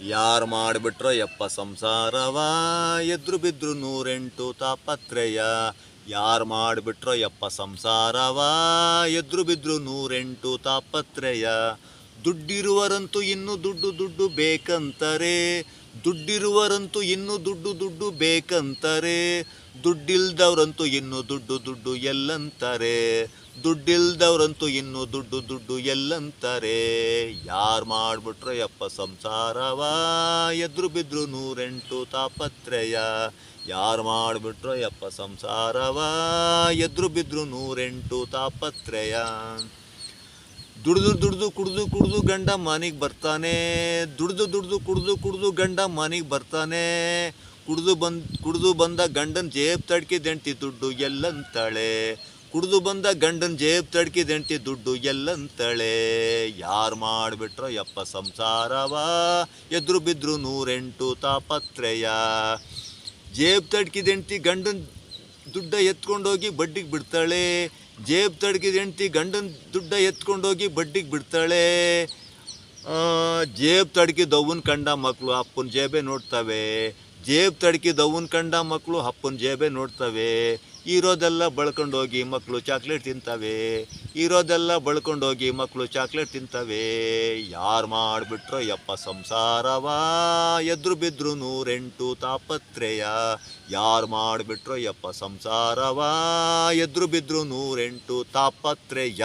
ಯಾರು ಮಾಡಿಬಿಟ್ರೋ ಯಪ್ಪ ಸಂಸಾರವ? ಎದ್ರು ಬಿದ್ರು ನೂರೆಂಟು ತಾಪತ್ರಯ. ಯಾರು ಮಾಡಿಬಿಟ್ರೋ ಯಪ್ಪ ಸಂಸಾರವ? ಎದ್ರು ಬಿದ್ರು ನೂರೆಂಟು ತಾಪತ್ರಯ. ದುಡ್ಡಿರುವರಂತೂ ಇನ್ನು ದುಡ್ಡು ದುಡ್ಡು ಬೇಕಂತಾರೆ. ದುಡ್ಡಿರುವರಂತೂ ಇನ್ನು ದುಡ್ಡು ದುಡ್ಡು ಬೇಕಂತಾರೆ. ದುಡ್ಡಿಲ್ದವರಂತೂ ಇನ್ನು ದುಡ್ಡು ದುಡ್ಡು ಎಲ್ಲಂತಾರೆ. ದುಡ್ಡಿಲ್ದವರಂತೂ ಇನ್ನು ದುಡ್ಡು ದುಡ್ಡು ಎಲ್ಲಂತಾರೆ. ಯಾರು ಮಾಡಿಬಿಟ್ರೆ ಯಪ್ಪ ಸಂಸಾರವ? ಎದ್ರು ಬಿದ್ರು ನೂರೆಂಟು ತಾಪತ್ರಯ. ಯಾರು ಮಾಡಿಬಿಟ್ರೋ ಯಪ್ಪ ಸಂಸಾರವ? ಎದ್ರು ಬಿದ್ರು ನೂರೆಂಟು ತಾಪತ್ರಯ. ದುಡ್ದು ದುಡ್ದು ಕುಡ್ದು ಕುಡ್ದು ಗಂಡ ಮನೆಗೆ ಬರ್ತಾನೆ. ದುಡ್ದು ದುಡ್ದು ಕುಡ್ದು ಕುಡ್ದು ಗಂಡ ಮನೆಗೆ ಬರ್ತಾನೆ. ಕುಡ್ದು ಬಂದ್, ಕುಡ್ದು ಬಂದ ಗಂಡನ ಜೇಬ್ ತಡ್ಕಿದೆಂಟಿ ದುಡ್ಡು ಎಲ್ಲಂತಳೆ. ಕುಡ್ದು ಬಂದ ಗಂಡನ ಜೇಬ್ ತಡ್ಕಿದೆಂಟಿ ದುಡ್ಡು ಎಲ್ಲಂತಳೆ. ಯಾರು ಮಾಡಿಬಿಟ್ರೋ ಯಪ್ಪ ಸಂಸಾರವ. ಎದ್ರು ಬಿದ್ರು ನೂರೆಂಟು ತಾಪತ್ರಯ. ಜೇಬ್ ತಡ್ಕಿದ ದೆಂಟಿ ಗಂಡನ ದುಡ್ಡ ಎತ್ಕೊಂಡೋಗಿ ಬಡ್ಡಿಗೆ ಬಿಡ್ತಾಳೆ. ಜೇಬ್ ತಡ್ಗಿದ ಹೆಂಡ್ತಿ ಗಂಡನ ದುಡ್ಡ ಎತ್ಕೊಂಡೋಗಿ ಬಡ್ಡಿಗೆ ಬಿಡ್ತಾಳೆ. ಜೇಬ್ ತಡ್ಕಿದವ್ವನ್ ಕಂಡ ಮಕ್ಕಳು ಅಪ್ಪನ ಜೇಬೇ ನೋಡ್ತವೆ. ಜೇಬ್ ತಡ್ಕಿದವ್ವನ್ ಕಂಡ ಮಕ್ಕಳು ಅಪ್ಪನ ಜೇಬೆ ನೋಡ್ತವೆ. ಇರೋದೆಲ್ಲ ಬಳ್ಕೊಂಡೋಗಿ ಮಕ್ಕಳು ಚಾಕ್ಲೇಟ್ ತಿಂತವೆ. ಇರೋದೆಲ್ಲ ಬಳ್ಕೊಂಡೋಗಿ ಮಕ್ಕಳು ಚಾಕ್ಲೇಟ್ ತಿಂತವೆ. ಯಾರು ಮಾಡಿಬಿಟ್ರೋ ಯಪ್ಪ ಸಂಸಾರವ. ಎದ್ರು ಬಿದ್ರು ನೂರೆಂಟು ತಾಪತ್ರಯ. ಯಾರು ಮಾಡಿಬಿಟ್ರೋ ಯಪ್ಪ ಸಂಸಾರವ. ಎದ್ರು ಬಿದ್ರು ನೂರೆಂಟು ತಾಪತ್ರಯ.